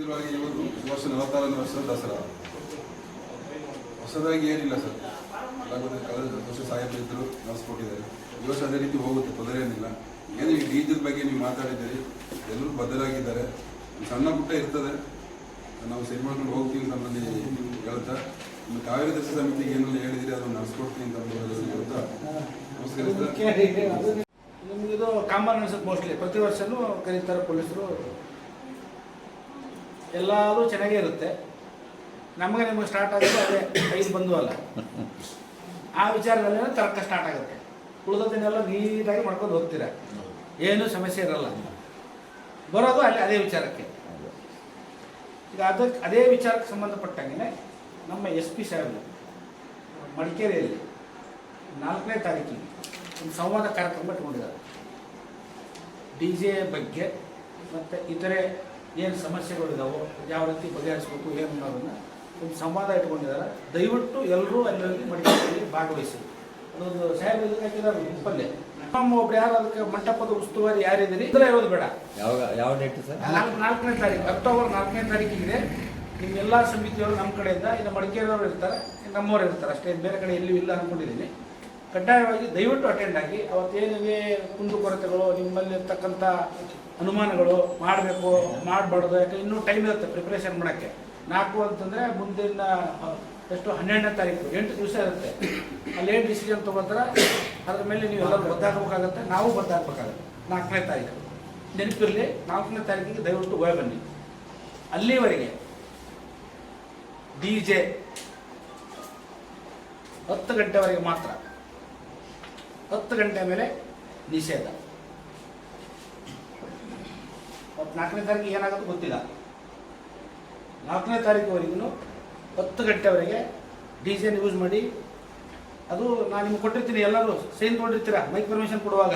ಇರುವಾಗ ಇವತ್ತು ವರ್ಷ ನಲವತ್ತಾರನೇ ವರ್ಷ ದಸರಾ. ಹೊಸದಾಗಿ ಏನಿಲ್ಲ ಸರ್. ಕಳೆದ ವರ್ಷ ಸಾಹೇಬ್ ಇದ್ದರು, ನಡೆಸ್ಕೊಟ್ಟಿದ್ದಾರೆ. ಈ ವರ್ಷ ಅದೇ ರೀತಿ ಹೋಗುತ್ತೆ, ತೊಂದರೆ ಏನಿಲ್ಲ. ಏನು ಈ ಡೀಜಲ್ ಬಗ್ಗೆ ನೀವು ಮಾತಾಡಿದ್ದೀರಿ, ಎಲ್ಲರೂ ಬದಲಾಗಿದ್ದಾರೆ ಸಣ್ಣ ಪುಟ್ಟ ಇರ್ತದೆ. ನಾವು ಸರಿ ಮಾಡ್ಕೊಂಡು ಹೋಗ್ತೀವಿ ನಮ್ಮಲ್ಲಿ ಹೇಳ್ತಾ ನಮ್ಮ ಕಾವೇರಿ ದರ್ಶನ ಸಮಿತಿ ಏನೆಲ್ಲ ಹೇಳಿದಿರಿ ಅದನ್ನು ನಡೆಸ್ಕೊಡ್ತೀನಿ ಅಂತ ಹೇಳ್ತಾ ನಮಸ್ಕಾರ ನಿಮಗಿದು ಕಾಮನ್ ಅನ್ಸುತ್ತೆ ಮೋಸ್ಟ್ಲಿ. ಪ್ರತಿ ವರ್ಷನೂ ಕರೀತಾರೆ ಪೊಲೀಸರು. ಎಲ್ಲದೂ ಚೆನ್ನಾಗೇ ಇರುತ್ತೆ. ನಮಗೆ ನಿಮಗೆ ಸ್ಟಾರ್ಟ್ ಆಗೋದು ಅದೇ ಐದು ಬಂದು ಅಲ್ಲ. ಆ ವಿಚಾರದಲ್ಲೇ ತರ್ಕ ಸ್ಟಾರ್ಟ್ ಆಗುತ್ತೆ. ಉಳಿದದನ್ನೆಲ್ಲ ನೀಟಾಗಿ ಮಾಡ್ಕೊಂಡು ಹೋಗ್ತೀರ. ಏನೂ ಸಮಸ್ಯೆ ಇರಲ್ಲ. ಬರೋದು ಅಲ್ಲಿ ಅದೇ ವಿಚಾರಕ್ಕೆ. ಈಗ ಅದಕ್ಕೆ ಅದೇ ವಿಚಾರಕ್ಕೆ ಸಂಬಂಧಪಟ್ಟಂಗೆ ನಮ್ಮ ಎಸ್ ಪಿ ಸಾಹೇಬರು ಮಡಿಕೇರಿಯಲ್ಲಿ ನಾಲ್ಕನೇ ತಾರೀಕಿಗೆ ಒಂದು ಸಂವಾದ ಕಾರ್ಯಕ್ರಮ ಇಟ್ಕೊಂಡಿದ್ದಾರೆ. ಡಿ ಜೆ ಬಗ್ಗೆ ಮತ್ತು ಇತರೆ ಏನು ಸಮಸ್ಯೆಗಳಿದಾವೋ ಯಾವ ರೀತಿ ಬಗೆಹರಿಸ್ಬೇಕು ಏನು ಅನ್ನೋದನ್ನು ಒಂದು ಸಂವಾದ ಇಟ್ಕೊಂಡಿದ್ದಾರೆ. ದಯವಿಟ್ಟು ಎಲ್ಲರೂ ಅಲ್ಲಿ ಹೋಗಿ ಮಡಿಕೇರಿಯಲ್ಲಿ ಭಾಗವಹಿಸಿ. ಅದೊಂದು ಸಾಹೇಬ್ ಹಾಕಿದ್ದಾರೆ ಗುಂಪಲ್ಲೇ. ನಮ್ಮ ಒಬ್ರು ಯಾರು ಅದಕ್ಕೆ ಮಂಟಪದ ಉಸ್ತುವಾರಿ ಯಾರಿದ್ದೀರಿ? ಇದ್ರೆ ಇರೋದು ಬೇಡ. ಯಾವ ಯಾವ ಡೇಟ್ ಸರ್? ನಾಲ್ಕು ನಾಲ್ಕನೇ ತಾರೀಕು ಅಕ್ಟೋಬರ್ ನಾಲ್ಕನೇ ತಾರೀಕಿಗೆ ನಿಮ್ಮೆಲ್ಲ ಸಮಿತಿಯವರು ನಮ್ಮ ಕಡೆಯಿಂದ ಇನ್ನು ಮಡಿಕೇರಿಯವರು ಇರ್ತಾರೆ ನಮ್ಮವರು ಇರ್ತಾರೆ ಅಷ್ಟೇ ಬೇರೆ ಕಡೆ ಎಲ್ಲೂ ಇಲ್ಲ ಅಂದ್ಕೊಂಡಿದ್ದೀನಿ ಕಡ್ಡಾಯವಾಗಿ ದಯವಿಟ್ಟು ಅಟೆಂಡ್ ಆಗಿ ಅವತ್ತೇನಿದೆ ಕುಂದುಕೊರತೆಗಳು ಕೊರತೆಗಳು ಇರ್ತಕ್ಕಂಥ ಅನುಮಾನಗಳು ಮಾಡಬೇಕು, ಮಾಡಬಾರ್ದು ಯಾಕೆ ಇನ್ನೂ ಟೈಮ್ ಇರುತ್ತೆ ಪ್ರಿಪ್ರೇಷನ್ ಮಾಡೋಕ್ಕೆ. ನಾಲ್ಕು ಅಂತಂದರೆ ಮುಂದಿನ ಎಷ್ಟು ಹನ್ನೆರಡನೇ ತಾರೀಕು, ಎಂಟು ದಿವಸ ಇರುತ್ತೆ. ಅಲ್ಲಿ ಏನು ಡಿಸಿಷನ್ ತೊಗೊಳ್ತಾರೆ ಅದ್ರ ಮೇಲೆ ನೀವು ಎಲ್ಲ ಬದ್ದಾಗಬೇಕಾಗತ್ತೆ ನಾವು ಬದ್ದಾಗಬೇಕಾಗತ್ತೆ ನಾಲ್ಕನೇ ತಾರೀಕು. ನೆನಪಿರಲಿ, ನಾಲ್ಕನೇ ತಾರೀಕಿಗೆ ದಯವಿಟ್ಟು ಹೋಗಿ ಬನ್ನಿ. ಅಲ್ಲಿವರೆಗೆ ಡಿ ಜೆ ಹತ್ತು ಗಂಟೆವರೆಗೆ ಮಾತ್ರ. ಹತ್ತು ಗಂಟೆ ಮೇಲೆ ನಿಷೇಧ. ಅವತ್ತು ನಾಲ್ಕನೇ ತಾರೀಕಿಗೆ ಏನಾಗುತ್ತೋ ಗೊತ್ತಿಲ್ಲ. ನಾಲ್ಕನೇ ತಾರೀಕುವರೆಗೂ ಹತ್ತು ಗಂಟೆವರೆಗೆ ಡಿ ಜೆನ ಯೂಸ್ ಮಾಡಿ, ಅದು ನಾನು ನಿಮ್ಗೆ ಕೊಟ್ಟಿರ್ತೀನಿ, ಎಲ್ಲರೂ ಸೈನ್ ಕೊಟ್ಟಿರ್ತೀರಾ? ಮೈಕ್ ಪರ್ಮಿಷನ್ ಕೊಡುವಾಗ.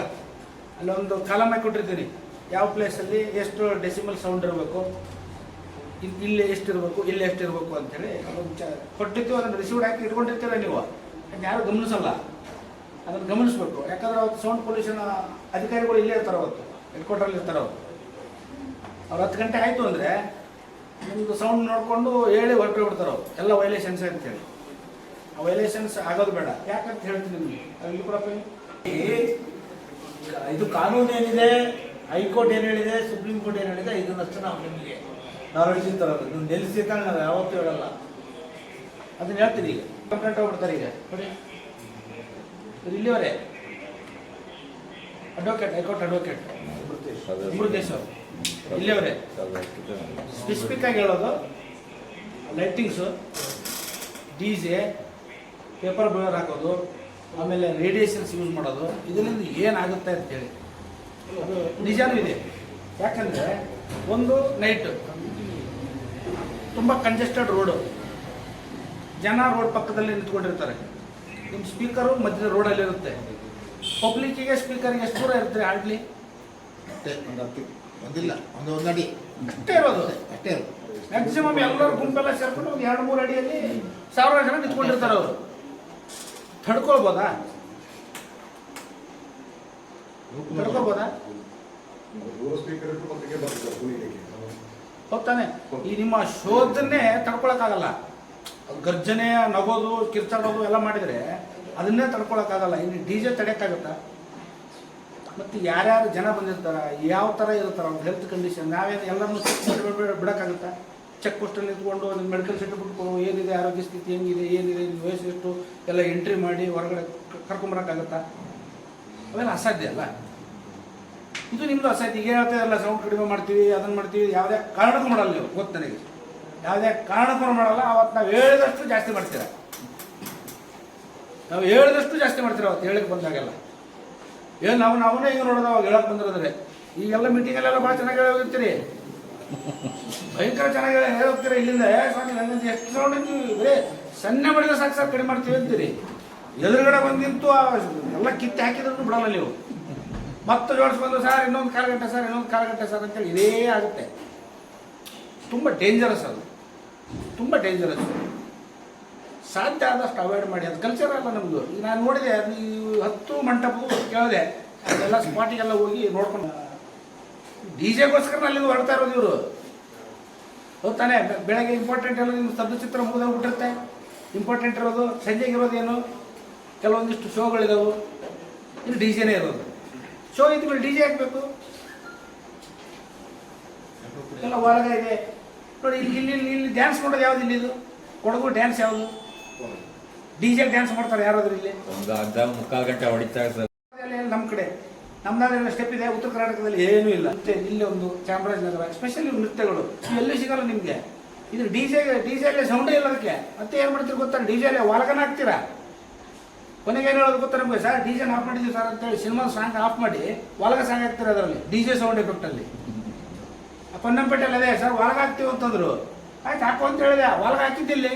ಅಲ್ಲೊಂದು ಕಾಲಮ್ ಆಗಿ ಕೊಟ್ಟಿರ್ತೀನಿ. ಯಾವ ಪ್ಲೇಸಲ್ಲಿ ಎಷ್ಟು ಡೆಸಿಮಲ್ ಸೌಂಡ್ ಇರಬೇಕು ಇಲ್ಲಿ ಎಷ್ಟು ಇರಬೇಕು ಇಲ್ಲಿ ಎಷ್ಟಿರಬೇಕು ಅಂತೇಳಿ ಅದೊಂದು ಚ ಕೊಟ್ಟಿರ್ತೀವಿ ಅದನ್ನು ರಿಸೀವ್ಡ್ ಹಾಕಿ ಇಟ್ಕೊಂಡಿರ್ತೀರ ನೀವು? ಅದನ್ನು ಯಾರು ಗಮನಿಸಲ್ಲ. ಅದನ್ನು ಗಮನಿಸಬೇಕು. ಯಾಕಂದ್ರೆ ಅವತ್ತು ಸೌಂಡ್ ಪೊಲ್ಯೂಷನ್ ಅಧಿಕಾರಿಗಳು ಇಲ್ಲೇ ಇರ್ತಾರೆ ಅವತ್ತು ಹೆಡ್ ಇರ್ತಾರೆ ಅವರು. ಅವ್ರು ಹತ್ತು ಗಂಟೆ ಆಯಿತು ಅಂದರೆ ನಿಮ್ಮದು ಸೌಂಡ್ ನೋಡಿಕೊಂಡು ಹೇಳಿ ಹೊರಟು ಬಿಡ್ತಾರೆ ಅವ್ರು. ಎಲ್ಲ ವೈಲೇಷನ್ಸ್ ಅಂತೇಳಿ. ಆ ವೈಲೇಷನ್ಸ್ ಆಗೋದು ಬೇಡ. ಯಾಕಂತ ಹೇಳ್ತೀನಿ ನಿಮಗೆ. ಇದು ಕಾನೂನು ಏನಿದೆ ಹೈಕೋರ್ಟ್ ಏನು ಹೇಳಿದೆ ಸುಪ್ರೀಂ ಕೋರ್ಟ್ ಏನು ಹೇಳಿದೆ ಇದನ್ನಷ್ಟು ನಾವು ನಿಮಗೆ ನಾಲೆಡ್ಜ್ ತರೋದು ನೀವು ನಿಲ್ಲಿಸಿದಾಗ ನಾವು ಯಾವತ್ತೂ ಹೇಳಲ್ಲ. ಅದನ್ನ ಹೇಳ್ತೀನಿ ಈಗ. ಕಂಪ್ಲೇಂಟ್ ಹೋಗ್ಬಿಡ್ತಾರೆ ಈಗ. ನೋಡಿ. ಇಲ್ಲಿವರೆ. Advocate high court advocate Amruthesh ಅವರು. ಇಲ್ಲಿಯವರೇ? ಸ್ಪೆಸಿಫಿಕ್ ಆಗಿ ಹೇಳೋದು lightings D J paper blur ಹಾಕೋದು ಆಮೇಲೆ ರೇಡಿಯೇಷನ್ಸ್ ಯೂಸ್ ಮಾಡೋದು ಇದರಿಂದ ಏನಾಗುತ್ತೆ ಅಂತೇಳಿ ಅದು ನಿಜಾನೂ ಇದೆ. ಯಾಕಂದರೆ ಒಂದು ನೈಟ್ ತುಂಬ ಕಂಜೆಸ್ಟೆಡ್ ರೋಡು ಜನ ರೋಡ್ ಪಕ್ಕದಲ್ಲಿ ನಿಂತ್ಕೊಂಡಿರ್ತಾರೆ. ನಿಮ್ಮ ಸ್ಪೀಕರು ಮಧ್ಯದ ರೋಡಲ್ಲಿರುತ್ತೆ ಪಬ್ಲಿಕ್ಕಿಗೆ ಸ್ಪೀಕರ್ಗೆ ಎಷ್ಟು ದೂರ ಇರುತ್ತೆ ಆಡ್ಲಿ ಅಷ್ಟೇ ಒಂದು ಹತ್ತು. ಒಂದಿಲ್ಲ, ಒಂದು ಒಂದು ಅಡಿ ಅಷ್ಟೇ ಇರೋದು ಅಷ್ಟೇ ಇರೋದು. ಮ್ಯಾಕ್ಸಿಮಮ್ ಎಲ್ಲರೂ ಗುಂಪೆಲ್ಲ ಸೇರ್ಕೊಂಡು ಒಂದು ಎರಡು ಮೂರು ಅಡಿಯಲ್ಲಿ ಸಾವಿರಾರು ಜನ ನಿಂತ್ಕೊಂಡಿರ್ತಾರೆ ಅವರು. ತಡ್ಕೊಳ್ಬೋದಾ? ಹೋಗ್ತಾನೆ. ಈ ನಿಮ್ಮ ಶೋಧನೆ ತಡ್ಕೊಳಕ್ಕಾಗಲ್ಲ. ಗರ್ಜನೆ ನಗೋದು, ಕಿರ್ಚಾಡೋದು ಎಲ್ಲ ಮಾಡಿದರೆ ಅದನ್ನೇ ತಡ್ಕೊಳಕ್ಕಾಗಲ್ಲ. ಇನ್ನು ಡಿ ಜೆ ತಡೆಯೋಕ್ಕಾಗತ್ತಾ? ಮತ್ತು ಯಾರ್ಯಾರು ಜನ ಬಂದಿರ್ತಾರೆ, ಯಾವ ಥರ ಇರ್ತಾರ ಅವ್ರ ಹೆಲ್ತ್ ಕಂಡೀಷನ್ ನಾವೇನು ಎಲ್ಲರನ್ನೂ ಚೆಕ್ ಮಾಡಿ ಬಿಡೋಕ್ಕಾಗುತ್ತಾ? ಚೆಕ್ ಪೋಸ್ಟಲ್ಲಿ ನಿಂತ್ಕೊಂಡು ಒಂದು ಮೆಡಿಕಲ್ ಸರ್ಟಿಫಿಕೇಟ್ ಏನಿದೆ, ಆರೋಗ್ಯ ಸ್ಥಿತಿ ಹೆಂಗಿದೆ, ಏನಿದೆ ನಿಮ್ಮ ವಯಸ್ಸು ಎಷ್ಟು, ಎಲ್ಲ ಎಂಟ್ರಿ ಮಾಡಿ ಹೊರಗಡೆ ಕರ್ಕೊಂಬರೋಕ್ಕಾಗತ್ತಾ? ಅವೆಲ್ಲ ಅಸಾಧ್ಯ ಅಲ್ಲ. ಇದು ನಿಮ್ಮದು ಅಸಾಧ್ಯ. ಈಗ ಹೇಳ್ತಾ ಎಲ್ಲ ಸೌಂಡ್ ಕಡಿಮೆ ಮಾಡ್ತೀವಿ ಅದನ್ನು ಮಾಡ್ತೀವಿ, ಯಾವುದೇ ಕಾರಣಕ್ಕೂ ಮಾಡಲ್ಲ ನೀವು, ಗೊತ್ತು ನನಗೆ. ಯಾವುದೇ ಕಾರಣಕ್ಕೂ ಮಾಡಲ್ಲ ಅವತ್ತು ನಾವು ಹೇಳಿದಷ್ಟು ಜಾಸ್ತಿ ಮಾಡ್ತೀರಾ? ನಾವು ಹೇಳಿದಷ್ಟು ಜಾಸ್ತಿ ಮಾಡ್ತೀರ ಅವತ್ತು ಹೇಳಕ್ಕೆ ಬಂದಾಗೆಲ್ಲ? ಏನು ನಾವು ನಾವೇ ಈಗ ನೋಡೋದು ಅವಾಗ ಹೇಳಕ್ ಬಂದಿರೋದ್ರೆ. ಈಗೆಲ್ಲ ಮೀಟಿಂಗಲ್ಲೆಲ್ಲ ಭಾಳ ಚೆನ್ನಾಗಿ ಹೋಗಿರ್ತೀರಿ. ಭಯಂಕರ ಚೆನ್ನಾಗಿ ಹೇಳಿ ಇಲ್ಲಿಂದ. ನನ್ನಿಂದ ಎಷ್ಟು ಸೌಂಡ್ ಬರೀ ಸಣ್ಣ ಬಡಿದ ಸಾಕು ಸಾಕು ಕಡಿಮೆ ಮಾಡ್ತೀವಿ ಅಂತೀರಿ. ಎದುರುಗಡೆ ಬಂದಿಂತು ಎಲ್ಲ ಕಿತ್ತು ಹಾಕಿದ್ರು ಬಿಡಲ್ಲ ನೀವು. ಮತ್ತೆ ಜೋಡಿಸ್ಕೊಂಡು ಸರ್, ಇನ್ನೊಂದು ಕಾಲು ಗಂಟೆ, ಸರ್, ಇನ್ನೊಂದು ಕಾಲು ಗಂಟೆ, ಸರ್, ಅಂತೇಳಿ ಇದೇ ಆಗುತ್ತೆ. ತುಂಬ ಡೇಂಜರಸ್ ಅದು. ತುಂಬ ಡೇಂಜರಸ್ ಸಾಧ್ಯ ಆದಷ್ಟು ಅವಾಯ್ಡ್ ಮಾಡಿ ಅದು ಕಲ್ಚರ್ ಅಲ್ಲ ನಮ್ಮದು ಈಗ ನಾನು ನೋಡಿದೆ ನೀವು ಹತ್ತು ಮಂಟಪವು ಕೇಳಿದೆ. ಅದೆಲ್ಲ ಸ್ಪಾಟಿಗೆಲ್ಲ ಹೋಗಿ ನೋಡ್ಕೊಂಡು. ಡಿ ಜೆಗೋಸ್ಕರ ಅಲ್ಲಿಂದ ಹೊರಡ್ತಾ ಇರೋದು ಇವರು. ಹೌದು ಬೆಳಗ್ಗೆ ಇಂಪಾರ್ಟೆಂಟ್ ಎಲ್ಲ ನಿಮ್ಮ ಸ್ತಬ್ಧ ಚಿತ್ರ ಮುಗಿದೋಗ್ಬಿಟ್ಟಿರುತ್ತೆ ಇಂಪಾರ್ಟೆಂಟ್ ಇರೋದು ಸಂಜೆಗೆ ಇರೋದೇನು ಕೆಲವೊಂದಿಷ್ಟು ಶೋಗಳಿದಾವೆ. ಇಲ್ಲಿ ಡಿ ಜೆನೇ ಇರೋದು. ಶೋ ಇದ್ಮೇಲೆ ಡಿ ಜೆ ಹಾಕಬೇಕು. ಎಲ್ಲ ಒಳಗೆ ಇದೆ. ನೋಡಿ, ಇಲ್ಲಿ ಇಲ್ಲಿ, ಇಲ್ಲಿ- ಇಲ್ಲಿ ಡ್ಯಾನ್ಸ್ ನೋಡೋದು ಯಾವ್ದು ಇಲ್ಲಿ ಇದು? ಕೊಡಗು ಡ್ಯಾನ್ಸ್ ಯಾವುದು? ಡಿ ಜೆ ಡ್ಯಾನ್ಸ್ ಮಾಡ್ತಾರೆ ಯಾರಾದ್ರೂ ಇಲ್ಲಿ? ಒಂದು ಅರ್ಧ ಮುಕ್ಕಾಲು ಗಂಟೆ ಹೊಡಿತಾ ನಮ್ಮ ಕಡೆ. ನಮ್ದಾದ್ರೆ ಸ್ಟೆಪ್ ಇದೆ. ಉತ್ತರ ಕರ್ನಾಟಕದಲ್ಲಿ ಏನೂ ಇಲ್ಲ. ಮತ್ತೆ ಇಲ್ಲಿ ಒಂದು ಚಾಮರಾಜನಗರ ಎಸ್ಪೆಷಲಿ ನೃತ್ಯಗಳು. ಎಲ್ಲೂ ಸಿಗಲ್ಲ ನಿಮಗೆ. ಇದು ಡಿಜೆ ಡಿಜೆ ಡಿ ಜೆ ಅಲ್ಲೇ ಸೌಂಡೇ ಇಲ್ಲ ಅದಕ್ಕೆ. ಮತ್ತೆ ಏನು ಮಾಡ್ತೀರಿ ಗೊತ್ತಾ? ಡಿ ಜೆ ಅಲ್ಲೇ ವಾಲಕನ ಹಾಕ್ತೀರಾ? ಕೊನೆಗೆ ಏನು ಹೇಳೋದು ಗೊತ್ತಾ ನಮಗೆ? ಸರ್ ಡಿಜೆ ಆಫ್ ಮಾಡಿದ್ದೀವಿ ಸರ್ ಅಂತೇಳಿ ಸಿನಿಮಾ ಸಾಂಗ್ ಆಫ್ ಮಾಡಿ ವಾಲಕ ಸಾಂಗ್ ಹಾಕ್ತೀರ ಅದರಲ್ಲಿ. ಡಿಜೆ ಸೌಂಡ್ ಎಫೆಕ್ಟಲ್ಲಿ ಪೊನ್ನಂಪೇಟೆಯಲ್ಲಿ ಅದೇ ಸರ್ ವಾಲಗ ಹಾಕ್ತೀವಿ ಅಂತಂದ್ರು. ಆಯ್ತು ಹಾಕು ಅಂತ ಹೇಳಿದೆ. ವಾಲಗ ಹಾಕಿದ್ದಿಲ್ಲಿ.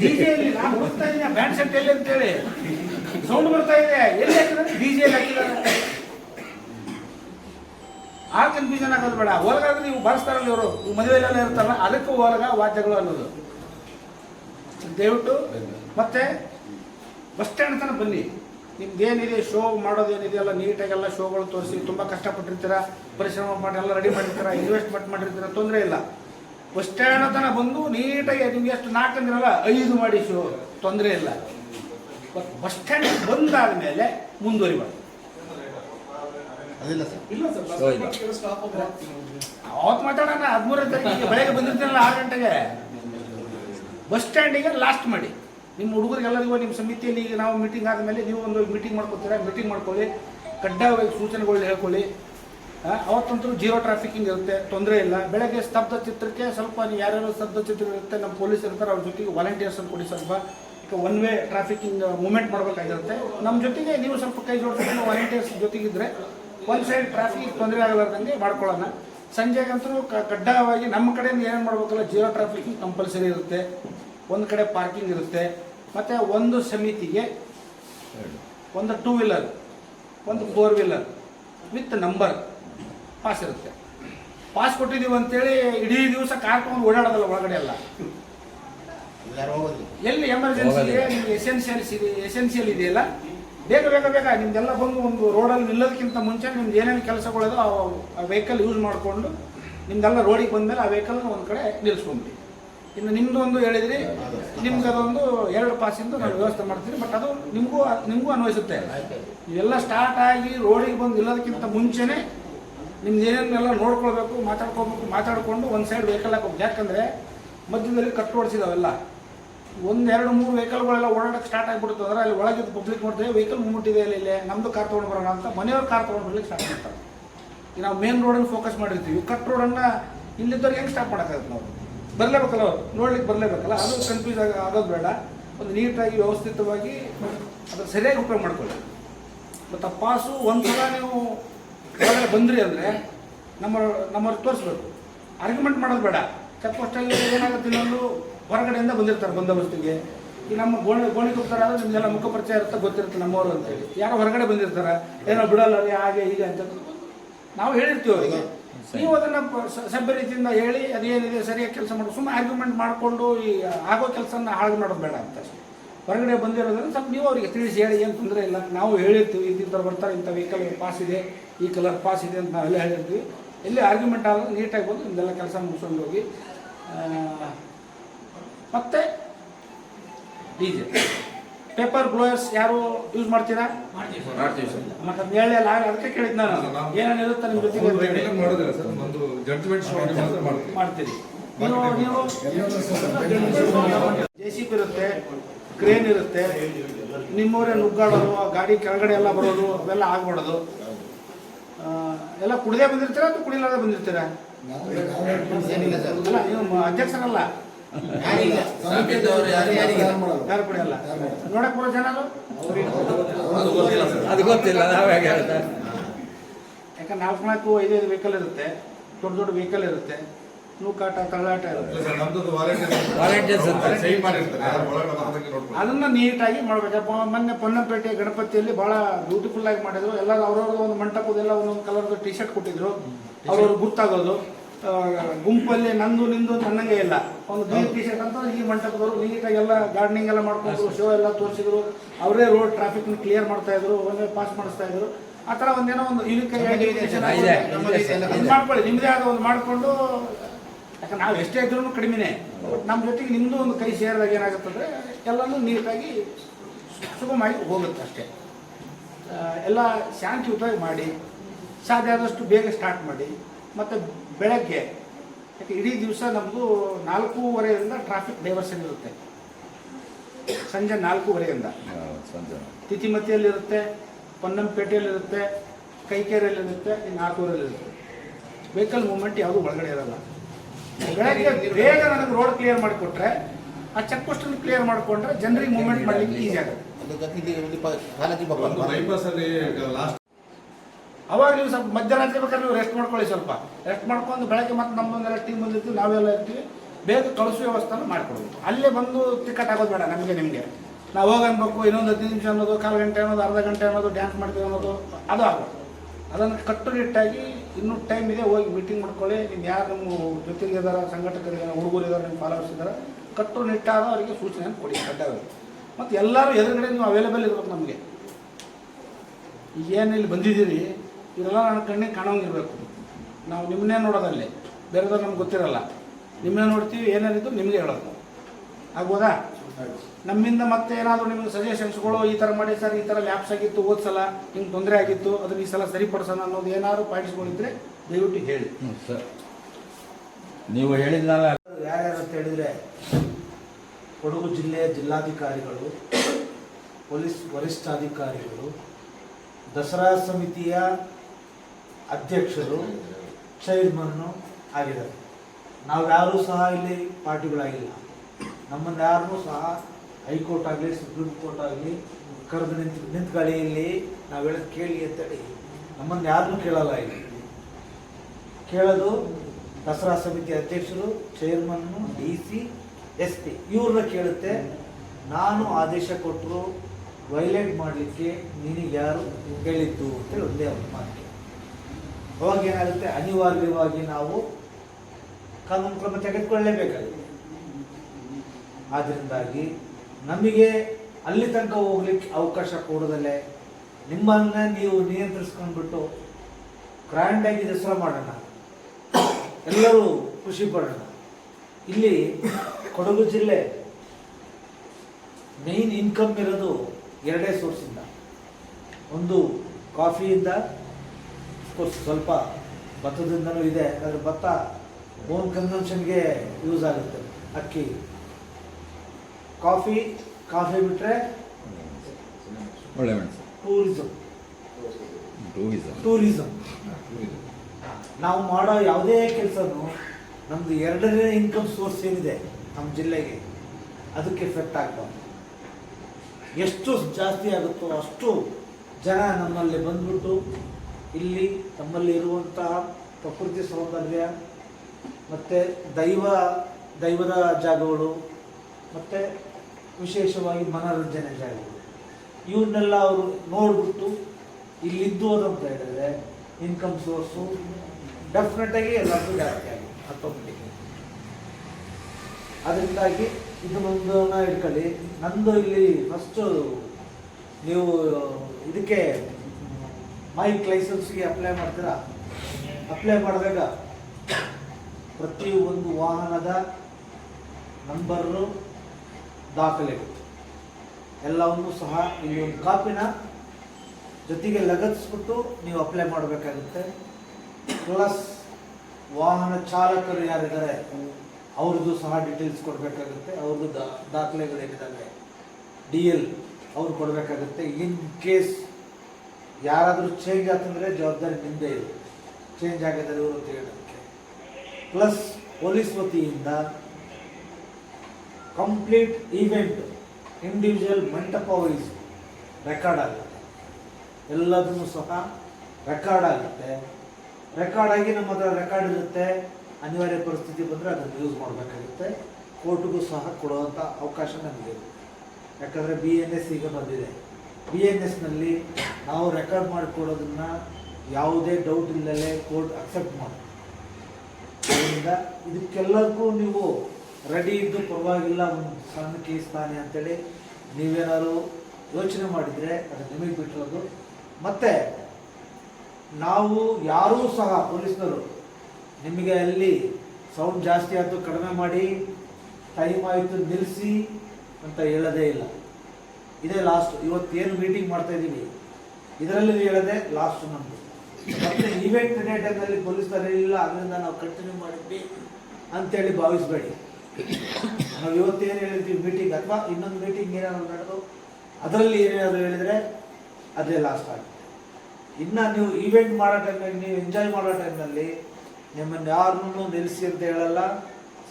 ಡಿ ಜೆ ಇಲ್ಲಿ ನಾನು ಹುಡುಕ್ತಾ ಇದ್ದೀನಿ ಬ್ಯಾಂಡ್ ಸೆಟ್ ಎಲ್ಲಿ ಅಂತೇಳಿ. ಸೌಂಡ್ ಬರ್ತಾ ಇದೆ. ಎಲ್ಲಿ ಹಾಕಿದ್ರೆ? ಡಿ ಜೆ ಹಾಕಿದ್ದಾರೆ ಆ ಕನ್ಫ್ಯೂಷನ್ ಆಗೋದು ಬೇಡ. ಹೊಲಗಾದ್ರೆ ನೀವು ಬಳಸ್ತಾರಲ್ಲ ಇವರು. ಮದುವೆಲೆಲ್ಲ ಇರ್ತಾರಲ್ಲ ಅದಕ್ಕೂ ಹೋಲಗ ವಾದ್ಯಗಳು ಅನ್ನೋದು. ದಯವಿಟ್ಟು ಮತ್ತೆ ಬಸ್ ಸ್ಟ್ಯಾಂಡ್ ತನಕ ಬನ್ನಿ. ನಿಮ್ದು ಏನಿದೆ ಶೋ ನೀಟಾಗಿ ನೀಟಾಗೆಲ್ಲ ಶೋಗಳು ತೋರಿಸಿ, ತುಂಬ ಕಷ್ಟಪಟ್ಟಿರ್ತೀರ, ಪರಿಶ್ರಮ ಮಾಡಿ, ಎಲ್ಲ ರೆಡಿ ಮಾಡಿರ್ತೀರ ಇನ್ವೆಸ್ಟ್ಮೆಂಟ್ ಮಾಡಿರ್ತೀರ, ತೊಂದರೆ ಇಲ್ಲ. ಬಸ್ ಸ್ಟ್ಯಾಂಡ್ ತನಕ ಬಂದು ನೀಟಾಗಿ ನಿಮ್ಗೆ ಎಷ್ಟು ನಾಲ್ಕು ಅಂದಿರಲ್ಲ ಐದು ಮಾಡಿ ಶೋ ತೊಂದರೆ ಇಲ್ಲ. ಬಸ್ ಸ್ಟ್ಯಾಂಡ್ ಬಂದಾದ ಮೇಲೆ ಮುಂದುವರಿಬಾರ್ದು ಅದಿಲ್ಲ ಸರ್. ಇಲ್ಲ ಸರ್ ಅವತ್ತು ಮಾತಾಡೋಣ ಹದಿಮೂರನೇ ತಾರೀಕಿಗೆ ಬೆಳಗ್ಗೆ ಬಂದಿರ್ತೀನಲ್ಲ ಆರು ಗಂಟೆಗೆ. ಬಸ್ ಸ್ಟ್ಯಾಂಡಿಗೆ ಲಾಸ್ಟ್ ಮಾಡಿ. ನಿಮ್ಮ ಹುಡುಗರಿಗೆಲ್ಲರಿಗೂ ನಿಮ್ಮ ಸಮಿತಿಯಲ್ಲಿ ಈಗ ನಾವು ಮೀಟಿಂಗ್ ಆದಮೇಲೆ ನೀವು ಒಂದು ಮೀಟಿಂಗ್ ಮಾಡ್ಕೊತೀರಾ ಮೀಟಿಂಗ್ ಮಾಡ್ಕೊಳ್ಳಿ. ಕಡ್ಡಾಯವಾಗಿ ಸೂಚನೆಗಳನ್ನ ಹೇಳ್ಕೊಳ್ಳಿ. ಅವತ್ತಂತೂ ಜೀರೋ ಟ್ರಾಫಿಕಿಂಗ್ ಇರುತ್ತೆ ತೊಂದರೆ ಇಲ್ಲ. ಬೆಳಗ್ಗೆ ಸ್ತಬ್ಧ ಚಿತ್ರಕ್ಕೆ ಸ್ವಲ್ಪ ನೀವು ಯಾರ್ಯಾರು ಸ್ತಬ್ಧ ಚಿತ್ರ ಇರುತ್ತೆ ನಮ್ಮ ಪೊಲೀಸ್ ಇರ್ತಾರೆ ಅವ್ರ ಜೊತೆಗೆ ವಾಲಂಟಿಯರ್ಸ್ ಅನ್ನು ಕೊಡಿ ಸ್ವಲ್ಪ. ಈಗ ಒನ್ ವೇ ಟ್ರಾಫಿಕಿಂಗ್ ಮೂವ್ಮೆಂಟ್ ಮಾಡಬೇಕಾಗಿರುತ್ತೆ. ನಮ್ಮ ಜೊತೆಗೆ ನೀವು ಸ್ವಲ್ಪ ಕೈ ಜೋಡಿಸ್ಕೊಂಡು ವಾಲಂಟಿಯರ್ಸ್ ಜೊತೆಗಿದ್ರೆ ಒಂದು ಸೈಡ್ ಟ್ರಾಫಿಕ್ ತೊಂದರೆ ಆಗಲಾರ್ದಂಗೆ ಮಾಡ್ಕೊಳ್ಳೋಣ. ಸಂಜೆಗಂತೂ ಕಡ್ಡಾಯವಾಗಿ ನಮ್ಮ ಕಡೆಯಿಂದ ಏನೇನು ಮಾಡ್ಬೇಕಲ್ಲ ಜೀರೋ ಟ್ರಾಫಿಕಿಂಗ್ ಕಂಪಲ್ಸರಿ ಇರುತ್ತೆ. ಒಂದು ಕಡೆ ಪಾರ್ಕಿಂಗ್ ಇರುತ್ತೆ. ಮತ್ತು ಒಂದು ಸಮಿತಿಗೆ ಒಂದು ಟೂ ವೀಲರ್ ಒಂದು four wheeler with number pass ಇರುತ್ತೆ. ಪಾಸ್ ಕೊಟ್ಟಿದ್ದೀವಿ ಅಂತೇಳಿ ಇಡೀ ದಿವಸ ಕಾರ್ ತಗೊಂಡು ಓಡಾಡೋದಲ್ಲ ಒಳಗಡೆ ಎಲ್ಲ. ಎಲ್ಲಿ ಎಮರ್ಜೆನ್ಸಿ ಇದೆ ನಿಮ್ಗೆ ಎಸೆನ್ಷಿಯಲ್ಸ್ ಇದೆ ಎಸೆನ್ಷಿಯಲ್ ಇದೆಯಲ್ಲ? ಬೇಗ ಬೇಗ ಬೇಗ ನಿಮ್ದೆಲ್ಲ ಬಂದು ಒಂದು ರೋಡಲ್ಲಿ ನಿಲ್ಲೋದಕ್ಕಿಂತ ಮುಂಚೆ ನಿಮ್ದು ಏನೇನು ಕೆಲಸಗಳಿದೋ ಆ ವೆಹಿಕಲ್ ಯೂಸ್ ಮಾಡಿಕೊಂಡು ನಿಮ್ದೆಲ್ಲ ರೋಡಿಗೆ ಬಂದಮೇಲೆ ಆ ವೆಹಿಕಲ್ನ ಒಂದು ಕಡೆ ನಿಲ್ಲಿಸ್ಕೊಂಬಿಡಿ ಇನ್ನು ನಿಮ್ದು ಒಂದು ಹೇಳಿದ್ರಿ ನಿಮ್ಗೆ ಅದೊಂದು ಎರಡು ಪಾಸಿಂದು ನಾವು ವ್ಯವಸ್ಥೆ ಮಾಡ್ತೀನಿ ಬಟ್ ಅದು ನಿಮಗೂ ನಿಮಗೂ ಅನ್ವಯಿಸುತ್ತೆ. ಇವೆಲ್ಲ ಸ್ಟಾರ್ಟ್ ಆಗಿ ರೋಡಿಗೆ ಬಂದು ನಿಲ್ಲೋದಕ್ಕಿಂತ ಮುಂಚೆನೇ ನಿಮ್ದು ಏನೇನೆಲ್ಲ ನೋಡ್ಕೊಳ್ಬೇಕು ಮಾತಾಡ್ಕೋಬೇಕು ಮಾತಾಡಿಕೊಂಡು ಒಂದು ಸೈಡ್ ವೆಹಿಕಲ್ ಹಾಕೋಬೇಕು. ಯಾಕಂದರೆ ಮಧ್ಯದಲ್ಲಿ ಕಟ್ ಓಡಿಸಿದಾವೆಲ್ಲ. ಒಂದು ಎರಡು ಮೂರು ವೆಹಿಕಲ್ಗಳೆಲ್ಲ ಓಡಾಡಕ್ಕೆ ಸ್ಟಾರ್ಟ್ ಆಗಿಬಿಡ್ತು ಅಂದ್ರೆ ಅಲ್ಲಿ ಒಳಗಿದ್ದು ಪಬ್ಲಿಕ್ ಮಾಡಿದ್ರೆ ವೆಹಿಕಲ್ ಮುಟ್ಟಿದೆ ಅಲ್ಲಿ ಇಲ್ಲೇ ನಮ್ಮದು ಕಾರ್ ತೊಗೊಂಡು ಬರೋಣ ಅಂತ ಮನೆಯವ್ರ ಕಾರ್ ತೊಗೊಂಡು ಬರ್ಲಿಕ್ಕೆ ಸ್ಟಾರ್ಟ್ ಮಾಡ್ತಾರೆ. ಈಗ ನಾವು ಮೇನ್ ರೋಡನ್ನು ಫೋಕಸ್ ಮಾಡಿರ್ತೀವಿ. ಕಟ್ ರೋಡನ್ನು ಇಲ್ಲಿದ್ದವ್ರಿಗೆ ಹೆಂಗೆ ಸ್ಟಾಪ್ ಮಾಡೋಕ್ಕಾಗುತ್ತೆ ನಾವು? ಬರಲೇಬೇಕಲ್ಲ ಅವರು? ನೋಡ್ಲಿಕ್ಕೆ ಬರಲೇಬೇಕಲ್ಲ? ಅದು ಕನ್ಫ್ಯೂಸ್ ಆಗ ಆಗೋದು ಬೇಡ. ಒಂದು ನೀಟಾಗಿ, ವ್ಯವಸ್ಥಿತವಾಗಿ ಅದು ಸರಿಯಾಗಿ ಉಪಯೋಗ ಮಾಡ್ಕೊಳ್ಳಿ. ಮತ್ತು ಪಾಸು ಒಂದು ಸಲ ನೀವು ಒಳಗಡೆ ಬಂದ್ರಿ ಅಂದರೆ ನಮ್ಮ ನಮ್ಮವ್ರಿಗೆ ತೋರಿಸ್ಬೇಕು. ಆರ್ಗ್ಯುಮೆಂಟ್ ಮಾಡೋದು ಬೇಡ. ಚೆಕ್ ಪೋಸ್ಟಲ್ಲಿ ಏನಾಗುತ್ತೆ ಇನ್ನೊಂದು ಹೊರಗಡೆಯಿಂದ ಬಂದಿರ್ತಾರೆ ಬಂದೋಬಸ್ತಿಗೆ. ಈ ನಮ್ಮ ಗೋಣಿ ಗೋಣಿ ಕೊಡ್ತಾರೆ ಆದರೆ ನಿಮ್ಗೆಲ್ಲ ಮುಖ ಪರಿಚಯ ಇರುತ್ತೆ, ಗೊತ್ತಿರುತ್ತೆ ನಮ್ಮವರು ಅಂತೇಳಿ ಯಾರೋ ಹೊರಗಡೆ ಬಂದಿರ್ತಾರೆ. ಏನೋ ಬಿಡಲ್ಲ ರೀ ಹಾಗೆ ಹೀಗೆ ಅಂತ ನಾವು ಹೇಳಿರ್ತೀವಿ ಅವರಿಗೆ. ನೀವು ಅದನ್ನು ಸಭ್ಯ ರೀತಿಯಿಂದ ಹೇಳಿ, ಅದೇನಿದೆ, ಸರಿಯಾಗಿ ಕೆಲಸ ಮಾಡೋದು ಸುಮ್ಮನೆ ಆರ್ಗ್ಯುಮೆಂಟ್ ಮಾಡಿಕೊಂಡು ಈ, ಆಗೋ ಕೆಲಸನ ಹಾಳು ಮಾಡೋದು ಬೇಡ ಅಂತ ಹೊರಗಡೆ ಬಂದಿರೋದ್ರಿಂದ ಸ್ವಲ್ಪ ನೀವು ಅವರಿಗೆ ತಿಳಿಸಿ ಹೇಳಿ ಏನು ತೊಂದರೆ ಇಲ್ಲ. ನಾವು ಹೇಳಿರ್ತೀವಿ ಇಂಥವ್ರು ಬರ್ತಾರೆ ಇಂಥ ವೆಹಿಕಲ್ ಪಾಸ್ ಇದೆ ಈ ಕಲರ್ ಪಾಸ್ ಇದೆ ಅಂತ ನಾವೆಲ್ಲ ಹೇಳಿರ್ತೀವಿ. ಎಲ್ಲಿ ಆರ್ಗ್ಯುಮೆಂಟ್ ಆಗೋದು ನೀಟಾಗಿ ಬಂದು ನಿಮ್ದೆಲ್ಲ ಕೆಲಸ ಮುಗಿಸ್ಕೊಂಡು ಹೋಗಿ. ಮತ್ತೆ ಡಿಜೆ ಪೇಪರ್ ಬ್ಲೋಯರ್ಸ್ ಯಾರು ಯೂಸ್ ಮಾಡ್ತೀರಾ? ಮತ್ತೆ ಹೇಳಿ ಅಲ್ಲ ಅದಕ್ಕೆ ಕೇಳಿದ್ ನಾನು. ಏನೇನು ಇರುತ್ತೆ ನಿಮ್ಮ ಜೊತೆಗೆ ಮಾಡೋದಿಲ್ಲ ಸರ್ ಒಂದು ಜಡ್ಜ್ಮೆಂಟ್ ಮಾಡ್ತೀರಿ. ನೀವು ನೀವು ಜೆ ಸಿ ಪಿ ಇರುತ್ತೆ. ಕ್ರೇನ್ ಇರುತ್ತೆ. ನಿಮ್ಮವರೇ ನುಗ್ಗಾಡೋದು ಗಾಡಿ ಕೆಳಗಡೆ ಎಲ್ಲ ಬರೋದು ಅವೆಲ್ಲ ಆಗ್ಬಾರ್ದು. ಎಲ್ಲ ಕುಡ್ದೇ ಬಂದಿರ್ತೀರಾ ಅಥವಾ ಕುಡಿಲಾರ್ದೆ ಬಂದಿರ್ತೀರಾ? ಏನಿಲ್ಲ ಸರ್. ಅಲ್ಲ ನೀವು ಅಧ್ಯಕ್ಷರಲ್ಲ. ಯಾರಿಲ್ಲ ಯಾರು ಕುಡಿಯಲ್ಲ? ನೋಡಕ್ ಬರೋ ಜನ ಅದು? ಅದು ಗೊತ್ತಿಲ್ಲ. ಯಾಕಂದ್ರೆ ನಾಲ್ಕು ನಾಲ್ಕು ಐದೈದು ವೆಹಿಕಲ್ ಇರುತ್ತೆ. ದೊಡ್ಡ ದೊಡ್ಡ ವೆಹಿಕಲ್ ಇರುತ್ತೆ. ನೂಕಾಟ ತಳ್ಳಾಟ ವಾಲಂಟಿಯರ್ಸ್ ಅಂತ ಅದನ್ನ ನೀಟಾಗಿ ಮಾಡ್ಬೇಕಪ್ಪ. ಮೊನ್ನೆ ಪೊನ್ನಂಪೇಟೆ ಗಣಪತಿಯಲ್ಲಿ ಬಹಳ ಬ್ಯೂಟಿಫುಲ್ ಆಗಿ ಮಾಡಿದ್ರು. ಎಲ್ಲರೂ ಅವ್ರವ್ರ ಒಂದು ಮಂಟಪದೆಲ್ಲ ಒಂದೊಂದು ಕಲರ್ದು ಟಿ ಶರ್ಟ್ ಕೊಟ್ಟಿದ್ರು. ಅವ್ರವ್ರು ಗುರ್ತಾಗೋದು. ಗುಂಪಲ್ಲಿ ನಂದು ನಿಂದು ನನ್ನಂಗೆ ಇಲ್ಲ. ಒಂದು ಗ್ರೀನ್ ಟಿ ಶರ್ಟ್ ಅಂತ ಈ ಮಂಟಪದವರು ನೀಟಾಗಿ ಎಲ್ಲ ಗಾರ್ಡನಿಂಗ್ ಎಲ್ಲ ಮಾಡ್ಕೊಂಡ್ರು ಶೋ ಎಲ್ಲ ತೋರಿಸಿದ್ರು. ಅವರೇ ರೋಡ್ ಟ್ರಾಫಿಕ್ ಕ್ಲಿಯರ್ ಮಾಡ್ತಾ ಇದ್ರು ಒಂದೇ ಪಾಸ್ ಮಾಡಿಸ್ತಾ ಇದ್ರು. ಆ ಥರ ಒಂದೇನೋ ಒಂದು ಯೂನಿಕ್. ಮಾಡ್ಕೊಳ್ಳಿ. ನಿಮ್ಮದೇ ಆದ ಒಂದು ಮಾಡಿಕೊಂಡು ಯಾಕಂದ್ರೆ ನಾವು ಎಷ್ಟೇ ಇದ್ರೂ ಕಡಿಮೆ ನಮ್ಮ ಜೊತೆಗೆ ನಿಮ್ಮದು ಒಂದು ಕೈ ಸೇರಿದಾಗ ಏನಾಗುತ್ತಂದ್ರೆ ಎಲ್ಲನೂ ನೀಟಾಗಿ ಸುಗಮವಾಗಿ ಹೋಗುತ್ತೆ ಅಷ್ಟೇ. ಎಲ್ಲ ಶಾಂತಿಯುತವಾಗಿ ಮಾಡಿ ಸಾಧ್ಯ ಆದಷ್ಟು ಬೇಗ ಸ್ಟಾರ್ಟ್ ಮಾಡಿ ಮತ್ತು ಬೆಳಗ್ಗೆ ಯಾಕೆ ಇಡೀ ದಿವಸ ನಮ್ಮದು ನಾಲ್ಕೂವರೆಯಿಂದ ಟ್ರಾಫಿಕ್ ಡೈವರ್ಷನ್ ಇರುತ್ತೆ. ಸಂಜೆ ನಾಲ್ಕೂವರೆಯಿಂದ. ಸಂಜೆ. ತಿಥಿಮತಿಯಲ್ಲಿರುತ್ತೆ ಪೊನ್ನಂಪೇಟೆಯಲ್ಲಿರುತ್ತೆ ಕೈಕೇರಿಯಲ್ಲಿರುತ್ತೆ ನಾಲ್ಕೂರಲ್ಲಿರುತ್ತೆ ವೆಹಿಕಲ್ ಮೂವ್ಮೆಂಟ್ ಯಾವುದು ಒಳಗಡೆ ಇರಲ್ಲ. ಬೆಳಗ್ಗೆ ಬೇಗ ನನಗೆ ರೋಡ್ ಕ್ಲಿಯರ್ ಮಾಡಿಕೊಟ್ರೆ ಆ ಚೆಕ್ ಪೋಸ್ಟ್ ಕ್ಲಿಯರ್ ಮಾಡಿಕೊಂಡ್ರೆ ಜನರಿಗೆ ಮೂವ್ಮೆಂಟ್ ಮಾಡಲಿಕ್ಕೆ ಈಸಿ ಆಗುತ್ತೆ. ಅವಾಗ ನೀವು ಸ್ವಲ್ಪ ಮಧ್ಯರಾತ್ರಿ ಬೇಕಾದ್ರೆ ನೀವು ರೆಸ್ಟ್ ಮಾಡ್ಕೊಳ್ಳಿ ಸ್ವಲ್ಪ. ರೆಸ್ಟ್ ಮಾಡ್ಕೊಂಡು ಬೆಳಗ್ಗೆ ಮತ್ತೆ ನಮ್ಮೊಂದೆಲ್ಲ ಟೀಮ್ ಬಂದಿರ್ತೀವಿ ನಾವೆಲ್ಲ ಇರ್ತೀವಿ. ಬೇಗ ಕಳಿಸುವ ವ್ಯವಸ್ಥೆನ ಮಾಡ್ಕೊಡ್ಬೇಕು ಅಲ್ಲೇ ಬಂದು ಟಿಕೆಟ್ ಆಗೋದು ಬೇಡ ನಮಗೆ ನಿಮಗೆ. ನಾವು ಹೋಗಿ ಅನ್ಬೇಕು ಇನ್ನೊಂದು ಹದಿನೈದು ನಿಮಿಷ ಅನ್ನೋದು ಕಾಲು ಗಂಟೆ ಅನ್ನೋದು ಅರ್ಧ ಗಂಟೆ ಅನ್ನೋದು ಡ್ಯಾನ್ಸ್ ಮಾಡ್ತೀವಿ ಅನ್ನೋದು ಅದು ಆಗಬೇಕು ಅದನ್ನು ಕಟ್ಟುನಿಟ್ಟಾಗಿ ಇನ್ನೂ ಟೈಮ್ ಇದೆ, ಹೋಗಿ ಮೀಟಿಂಗ್ ಮಾಡ್ಕೊಳ್ಳಿ. ನೀವು ಯಾರು ನಿಮ್ಮ ಜೊತೆಗೆ ಇದಾರ ಸಂಘಟಕರಿದ್ದಾರೆ ಹುಡುಗರು ಇದ್ದಾರೆ ನಿಮ್ಮ ಫಾಲೋವರ್ಸ್ ಇದ್ದಾರೆ ಕಟ್ಟುನಿಟ್ಟಾದ ಅವರಿಗೆ ಸೂಚನೆಯನ್ನು ಕೊಡಿ. ಕಡ್ಡಾಯವಾಗಿ. ಮತ್ತು ಎಲ್ಲರೂ ಎದುರುಗಡೆ ನೀವು ಅವೈಲೇಬಲ್ ಇರಬೇಕು ನಮಗೆ. ಏನು ಇಲ್ಲಿ ಬಂದಿದ್ದೀರಿ ಇದೆಲ್ಲ ನನ್ನ ಕಣ್ಣಿಗೆ ಕಾಣೋಂಗಿರಬೇಕು. ನಾವು ನಿಮ್ಮನ್ನೇ ನೋಡೋದಲ್ಲಿ. ಬೇರೆದವ್ರು ನಮ್ಗೆ ಗೊತ್ತಿರಲ್ಲ. ನಿಮ್ಮನ್ನೇ ನೋಡ್ತೀವಿ, ಏನೇನಿದ್ದು ನಿಮಗೆ ಹೇಳೋದು. ಆಗ್ಬೋದಾ ನಮ್ಮಿಂದ ಮತ್ತೆ ಏನಾದರೂ ನಿಮಗೆ ಸಜೆಷನ್ಸ್ಗಳು ಈ ಥರ ಮಾಡಿ ಸರ್ ಈ ಥರ ಲ್ಯಾಪ್ಸ್ ಆಗಿತ್ತು ಹೋದ ನಿಮ್ಗೆ ಹಿಂಗೆ ತೊಂದರೆ ಆಗಿತ್ತು ಅದನ್ನ ಈ ಸಲ ಸರಿಪಡಿಸೋಣ ಅನ್ನೋದು ಏನಾದ್ರು ಪಾಯಿಂಟ್ಸ್ಗಳಿದ್ರೆ ದಯವಿಟ್ಟು ಹೇಳಿ. ಸರ್. ನೀವು ಹೇಳಿದ್ನಲ್ಲ. ಯಾರ್ಯಾರು ಅಂತ ಹೇಳಿದರೆ ಕೊಡಗು ಜಿಲ್ಲೆಯ ಜಿಲ್ಲಾಧಿಕಾರಿಗಳು ಪೊಲೀಸ್ ವರಿಷ್ಠಾಧಿಕಾರಿಗಳು ದಸರಾ ಸಮಿತಿಯ ಅಧ್ಯಕ್ಷರು ಚೈರ್ಮನ್ನು ಆಗಿದ್ದಾರೆ. ನಾವ್ಯಾರೂ ಸಹ ಇಲ್ಲಿ ಪಾರ್ಟಿಗಳಾಗಿಲ್ಲ. ನಮ್ಮನ್ನು ಯಾರನ್ನೂ ಸಹ ಹೈಕೋರ್ಟ್ ಆಗಲಿ, ಸುಪ್ರೀಂ ಕೋರ್ಟ್ ಆಗಲಿ, ಕರೆದು ನಿಂತು ನಿಂತ್ಕೊಳ್ಳಿ ನಾವು ಹೇಳೋದು ಕೇಳಿ ಅಂತೇಳಿ. ನಮ್ಮನ್ನು ಯಾರನ್ನೂ ಕೇಳಲ್ಲ ಇಲ್ಲಿ. ಕೇಳೋದು ದಸರಾ ಸಮಿತಿ ಅಧ್ಯಕ್ಷರು ಚೇರ್ಮನ್ನು ಡಿ ಸಿ ಎಸ್ ಪಿ ಇವ್ರನ್ನ ಕೇಳುತ್ತೆ. ನಾನು ಆದೇಶ ಕೊಟ್ಟರು ವೈಲೇಟ್ ಮಾಡಲಿಕ್ಕೆ ನಿನಗೆ ಯಾರು ಹೇಳಿದ್ದು ಅಂತೇಳಿ ಒಂದೇ ಒಂದು ಮಾತು. ಅವಾಗ ಏನಾಗುತ್ತೆ? ಅನಿವಾರ್ಯವಾಗಿ ನಾವು ಕಾನೂನು ಕ್ರಮ ತೆಗೆದುಕೊಳ್ಳಲೇಬೇಕಾಗುತ್ತೆ. ಆದ್ದರಿಂದಾಗಿ ನಮಗೆ ಅಲ್ಲಿ ತನಕ ಹೋಗ್ಲಿಕ್ಕೆ ಅವಕಾಶ ಕೊಡದಲ್ಲೇ ನಿಮ್ಮನ್ನ ನೀವು ನಿಯಂತ್ರಿಸ್ಕೊಂಡ್ಬಿಟ್ಟು ಗ್ರ್ಯಾಂಡಾಗಿ ದಸರಾ ಮಾಡೋಣ. ಎಲ್ಲರೂ ಖುಷಿ ಪಡೋಣ. ಇಲ್ಲಿ ಕೊಡಗು ಜಿಲ್ಲೆ ಮೇನ್ ಇನ್ಕಮ್ ಇರೋದು ಎರಡೇ ಸೋರ್ಸಿಂದ ಒಂದು ಕಾಫಿಯಿಂದ ಸ್ವಲ್ಪ ಭತ್ತದಿಂದನೂ ಇದೆ, ಆದರೆ ಭತ್ತ ಓನ್ ಕನ್ಸಂಪ್ಷನ್ಗೆ ಯೂಸ್ ಆಗುತ್ತೆ. ಅಕ್ಕಿ. ಕಾಫಿ ಕಾಫಿ ಬಿಟ್ಟರೆ ಒಳ್ಳೆ ಮೆಣಸು ಟೂರಿಸಮ್ ಟೂರಿಸಮ್ ಟೂರಿಸಮ್ ನಾವು ಮಾಡೋ ಯಾವುದೇ ಕೆಲಸನೂ ನಮ್ಮದು ಎರಡನೇ ಇನ್ಕಮ್ ಸೋರ್ಸ್ ಏನಿದೆ ನಮ್ಮ ಜಿಲ್ಲೆಗೆ ಅದಕ್ಕೆ ಎಫೆಕ್ಟ್ ಆಗ್ಬಾರ್ದು. ಎಷ್ಟು ಜಾಸ್ತಿ ಆಗುತ್ತೋ ಅಷ್ಟು ಜನ ನಮ್ಮಲ್ಲಿ ಬಂದ್ಬಿಟ್ಟು ಇಲ್ಲಿ ನಮ್ಮಲ್ಲಿ ಇರುವಂತಹ ಪ್ರಕೃತಿ ಸೌಂದರ್ಯ ಮತ್ತು ದೈವ ದೈವದ ಜಾಗಗಳು ಮತ್ತು ವಿಶೇಷವಾಗಿ ಮನೋರಂಜನೆ ಜಾಗಗಳು ಇವನ್ನೆಲ್ಲ ಅವರು ನೋಡಿಬಿಟ್ಟು ಇಲ್ಲಿದ್ದು ಅಂತ ಹೇಳಿದ್ರೆ ಇನ್ಕಮ್ ಸೋರ್ಸು ಡೆಫಿನೆಟಾಗಿ ಎಲ್ಲರಿಗೂ ಜಾಸ್ತಿ ಆಗಿದೆ ಆಟೋಮೆಟಿಕ್ ಅದರಿಂದಾಗಿ ಇದನ್ನೊಂದನ್ನ ಇಟ್ಕೊಳ್ಳಿ ನಂದು ಇಲ್ಲಿ ಫಸ್ಟು ನೀವು ಇದಕ್ಕೆ ಮೈಕ್ ಲೈಸೆನ್ಸ್ಗೆ ಅಪ್ಲೈ ಮಾಡ್ತೀರಾ? ಅಪ್ಲೈ ಮಾಡಿದಾಗ ಒಂದು ವಾಹನದ ನಂಬರು ದಾಖಲೆಗಳು ಎಲ್ಲವನ್ನು ಸಹ ಈ ಒಂದು ಕಾಪಿನ ಜೊತೆಗೆ ಲಗತ್ಸ್ಬಿಟ್ಟು ನೀವು ಅಪ್ಲೈ ಮಾಡಬೇಕಾಗುತ್ತೆ. ಪ್ಲಸ್ ವಾಹನ ಚಾಲಕರು ಯಾರಿದ್ದಾರೆ, ಅವ್ರದ್ದು ಸಹ ಡೀಟೇಲ್ಸ್ ಕೊಡಬೇಕಾಗುತ್ತೆ. ಅವ್ರದ್ದು ದಾಖಲೆಗಳು ಏನಿದ್ದಾವೆ ಡಿ ಎಲ್ ಅವ್ರು ಕೊಡಬೇಕಾಗುತ್ತೆ. ಇನ್ ಕೇಸ್ ಯಾರಾದರೂ ಚೇಂಜ್ ಆಗ್ತಂದರೆ ಜವಾಬ್ದಾರಿ ನಿಂದೆ ಇರುತ್ತೆ ಚೇಂಜ್ ಆಗಿದ್ದಾರೆ ಇವರು ಅಂತ ಹೇಳೋದಕ್ಕೆ. ಪ್ಲಸ್ ಪೊಲೀಸ್ ವತಿಯಿಂದ ಕಂಪ್ಲೀಟ್ ಈವೆಂಟ್ ಇಂಡಿವಿಜುವಲ್ ಮಂಟಪ ವೈಸ್ ರೆಕಾರ್ಡ್ ಆಗುತ್ತೆ. ಎಲ್ಲದನ್ನು ಸಹ ರೆಕಾರ್ಡ್ ಆಗುತ್ತೆ. ರೆಕಾರ್ಡ್ ಆಗಿ ನಮ್ಮ ಹತ್ರ ರೆಕಾರ್ಡ್ ಇರುತ್ತೆ. ಅನಿವಾರ್ಯ ಪರಿಸ್ಥಿತಿ ಬಂದರೆ ಅದನ್ನು ಯೂಸ್ ಮಾಡಬೇಕಾಗುತ್ತೆ. ಕೋರ್ಟ್ಗೂ ಸಹ ಕೊಡುವಂಥ ಅವಕಾಶ ನಮಗೆ ಯಾಕಂದರೆ ಬಿ ಎನ್ ಎಸ್ ಈಗ ಬಂದಿದೆ. ಬಿ ಎನ್ ಎಸ್ನಲ್ಲಿ ನಾವು ರೆಕಾರ್ಡ್ ಮಾಡಿಕೊಡೋದನ್ನು ಯಾವುದೇ ಡೌಟ್ ಇಲ್ಲದೆ ಕೋರ್ಟ್ ಅಕ್ಸೆಪ್ಟ್ ಮಾಡಿ ಅದರಿಂದ ಇದಕ್ಕೆಲ್ಲದಕ್ಕೂ ನೀವು ರೆಡಿ ಇದ್ದು ಪರವಾಗಿಲ್ಲ, ಒಂದು ಸಣ್ಣ ಕೇಸ್ ತಾನೆ ಅಂತೇಳಿ ನೀವೇನಾದ್ರು ಯೋಚನೆ ಮಾಡಿದರೆ ಅದು ನಿಮಗೆ ಬಿಟ್ಟಿರೋದು. ಮತ್ತು ನಾವು ಯಾರೂ ಸಹ ಪೊಲೀಸ್ನವರು ನಿಮಗೆ ಅಲ್ಲಿ ಸೌಂಡ್ ಜಾಸ್ತಿ ಆಯಿತು ಕಡಿಮೆ ಮಾಡಿ ಟೈಮ್ ಆಯಿತು ನಿಲ್ಲಿಸಿ ಅಂತ ಹೇಳೋದೇ ಇಲ್ಲ. ಇದೇ ಲಾಸ್ಟ್ ಏನು ಮೀಟಿಂಗ್ ಮಾಡ್ತಾ ಇದ್ದೀವಿ ಇದರಲ್ಲಿ ಹೇಳದೆ ಲಾಸ್ಟ್ ನಮ್ಮದು ಮತ್ತೆ ಇವೆಂಟ್ ಟೈಮಲ್ಲಿ ಪೊಲೀಸರು ಇಲ್ಲ, ಅದರಿಂದ ನಾವು ಕಂಟಿನ್ಯೂ ಮಾಡಿದ್ವಿ ಅಂತೇಳಿ ಭಾವಿಸಬೇಡಿ. ನಾವು ಇವತ್ತೇನು ಹೇಳಿದ್ವಿ? ಮೀಟಿಂಗ್ ಅಥವಾ ಇನ್ನೊಂದು ಮೀಟಿಂಗ್ ಏನಾದ್ರು ನಡೆದು ಅದರಲ್ಲಿ ಏನೇನಾದ್ರು ಹೇಳಿದರೆ ಅದೇ ಲಾಸ್ಟ್ ಆಗುತ್ತೆ ಇನ್ನು ನೀವು ಈವೆಂಟ್ ಮಾಡೋ ಟೈಮಲ್ಲಿ ನೀವು ಎಂಜಾಯ್ ಮಾಡೋ ಟೈಮ್ನಲ್ಲಿ ನಿಮ್ಮನ್ನು ಯಾರನ್ನೂ ನಿಲ್ಲಿಸಿ ಅಂತ ಹೇಳಲ್ಲ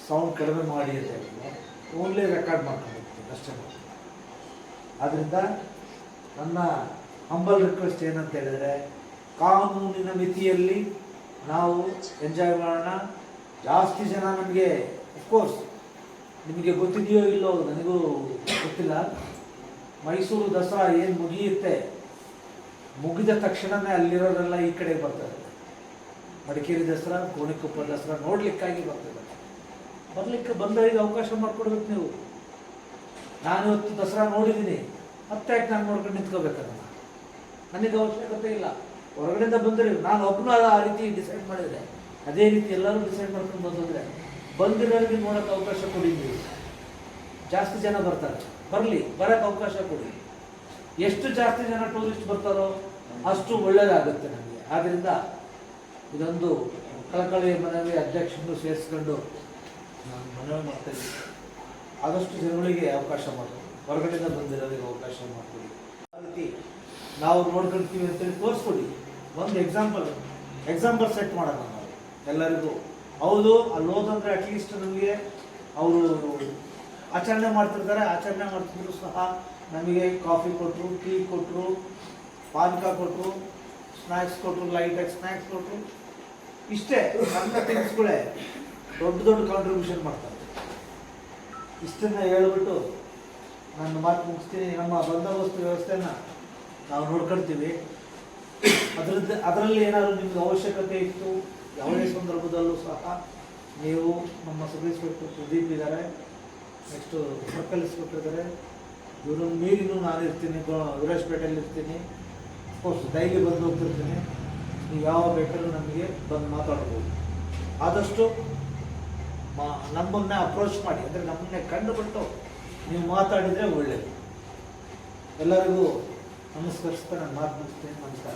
ಸೌಂಡ್ ಕಡಿಮೆ ಮಾಡಿ ಅಂತ ಹೇಳಿದ್ರೆ ಓನ್ಲಿ ರೆಕಾರ್ಡ್ ಮಾಡ್ಕೊಂಡು ಅಷ್ಟೇ ಆದ್ದರಿಂದ ನನ್ನ ಹಂಬಲ್ ರಿಕ್ವೆಸ್ಟ್ ಏನಂತ ಹೇಳಿದರೆ, ಕಾನೂನಿನ ಮಿತಿಯಲ್ಲಿ ನಾವು ಎಂಜಾಯ್ ಮಾಡೋಣ. ಜಾಸ್ತಿ ಜನ ನಮಗೆ ಅಫ್ಕೋರ್ಸ್ ನಿಮಗೆ ಗೊತ್ತಿದೆಯೋ ಇಲ್ಲೋ ನನಗೂ ಗೊತ್ತಿಲ್ಲ. ಮೈಸೂರು ದಸರಾ ಏನು ಮುಗಿಯುತ್ತೆ? ಮುಗಿದ ತಕ್ಷಣವೇ ಅಲ್ಲಿರೋರೆಲ್ಲ ಈ ಕಡೆ ಬರ್ತಾರೆ. ಮಡಿಕೇರಿ ದಸರಾ, ಗೋಣಿಕೊಪ್ಪ ದಸರಾ ನೋಡಲಿಕ್ಕಾಗಿ ಬರ್ತಾರೆ. ಬರಲಿಕ್ಕೆ ಬಂದವರಿಗೆ ಅವಕಾಶ ಮಾಡಿಕೊಡ್ಬೇಕು ನೀವು. ನಾನು ಇವತ್ತು ದಸರಾ ನೋಡಿದ್ದೀನಿ. ಮತ್ತೆ ಯಾಕೆ ನಾನು ನೋಡ್ಕೊಂಡು ನಿಂತ್ಕೋಬೇಕಲ್ಲ? ನನಗೆ ಅವಶ್ಯಕತೆ ಇಲ್ಲ. ಹೊರಗಡೆಯಿಂದ ಬಂದರೆ ನಾನು ಒಬ್ಬನು ಆ ರೀತಿ ಡಿಸೈಡ್ ಮಾಡಿದರೆ, ಅದೇ ರೀತಿ ಎಲ್ಲರೂ ಡಿಸೈಡ್ ಮಾಡ್ಕೊಂಡು ಬಂದಿದ್ರೆ ಬಂದಿರೋರಿಗೆ ನೋಡೋಕೆ ಅವಕಾಶ ಕೊಡಿದ್ದೀವಿ ಜಾಸ್ತಿ ಜನ ಬರ್ತಾರೆ. ಬರಲಿ, ಬರೋಕ್ಕೆ ಅವಕಾಶ ಕೊಡಿ. ಎಷ್ಟು ಜಾಸ್ತಿ ಜನ ಟೂರಿಸ್ಟ್ ಬರ್ತಾರೋ ಅಷ್ಟು ಒಳ್ಳೇದಾಗುತ್ತೆ ನಮಗೆ. ಆದ್ದರಿಂದ ಇದೊಂದು ಕಳಕಳಿ ಮನವಿ ಅಧ್ಯಕ್ಷರು ಸೇರಿಸ್ಕೊಂಡು ನಾನು ಮನವಿ ಮಾಡ್ತಾ ಇದ್ದೀನಿ. ಆದಷ್ಟು ಜನಗಳಿಗೆ ಅವಕಾಶ ಮಾಡ್ತೀವಿ ಹೊರಗಡೆಯಿಂದ ಬಂದಿರೋರಿಗೆ ಅವಕಾಶ ಮಾಡ್ತೀವಿ ಆ ರೀತಿ ನಾವು ನೋಡ್ಕೊಳ್ತೀವಿ ಅಂತೇಳಿ ತೋರಿಸ್ಕೊಡಿ. ಒಂದು ಎಕ್ಸಾಂಪಲ್ ಎಕ್ಸಾಂಪಲ್ ಸೆಟ್ ಮಾಡೋಣ ನಾವು. ಎಲ್ಲರಿಗೂ ಹೌದು, ಅಲ್ಲಿ ಹೋದಂದ್ರೆ ಅಟ್ಲೀಸ್ಟ್ ನಮಗೆ ಅವರು ಆಚರಣೆ ಮಾಡ್ತಿರ್ತಾರೆ. ಆಚರಣೆ ಮಾಡ್ತಿದ್ರು ಸಹ ನಮಗೆ ಕಾಫಿ ಕೊಟ್ಟರು ಟೀ ಕೊಟ್ಟರು ಪಾನಕ ಕೊಟ್ಟರು ಸ್ನ್ಯಾಕ್ಸ್ ಕೊಟ್ಟರು ಲೈಟಾಗಿ ಸ್ನ್ಯಾಕ್ಸ್ ಕೊಟ್ಟರು ಇಷ್ಟೇ, ಸಣ್ಣ ಥಿಂಗ್ಸ್ಗಳೇ ದೊಡ್ಡ ದೊಡ್ಡ ಕಾಂಟ್ರಿಬ್ಯೂಷನ್ ಮಾಡ್ತಾರೆ. ಇಷ್ಟನ್ನ ಹೇಳ್ಬಿಟ್ಟು ನನ್ನ ಮಾತು ಮುಗಿಸ್ತೀನಿ. ನಮ್ಮ ಬಂದೋಬಸ್ತ್ ವ್ಯವಸ್ಥೆನ ನಾವು ನೋಡ್ಕೊಳ್ತೀವಿ. ಅದರದ್ದು, ಅದರಲ್ಲಿ ಏನಾದರೂ ನಿಮ್ಗೆ ಅವಶ್ಯಕತೆ ಇತ್ತು ಯಾವುದೇ ಸಂದರ್ಭದಲ್ಲೂ ಸಹ ನೀವು ನಮ್ಮ ಸಬ್ ಇನ್ಸ್ಪೆಕ್ಟರ್ ಪ್ರದೀಪ್ ಇದ್ದಾರೆ. ನೆಕ್ಸ್ಟು ಸರ್ಕಲ್ ಇನ್ಸ್ಪೆಕ್ಟರ್ ಇದ್ದಾರೆ. ಇವರು ಮೀರಿನೂ ನಾನು ಇರ್ತೀನಿ ವಿರಾಜ್ಪೇಟೆಯಲ್ಲಿ ಇರ್ತೀನಿ. ಅಫ್ಕೋರ್ಸ್ ಡೈಲಿ ಬಂದು ಹೋಗ್ತಿರ್ತೀನಿ. ನೀವು ಯಾವ ಬೇಕಾದ್ರೂ ನಮಗೆ ಬಂದು ಮಾತಾಡ್ಬೋದು. ಆದಷ್ಟು ಮಾ, ನಮ್ಮನ್ನೇ ಅಪ್ರೋಚ್ ಮಾಡಿ. ಅಂದರೆ ನಮ್ಮನ್ನೇ ಕಂಡುಬಿಟ್ಟು ನೀವು ಮಾತಾಡಿದರೆ ಒಳ್ಳೆಯದು ಎಲ್ಲರಿಗೂ ನಮಸ್ಕರಿಸ್ತಾ ನಾನು ಮಾತು ಮುಗಿಸ್ತೇನೆ ನಮಸ್ಕಾರ.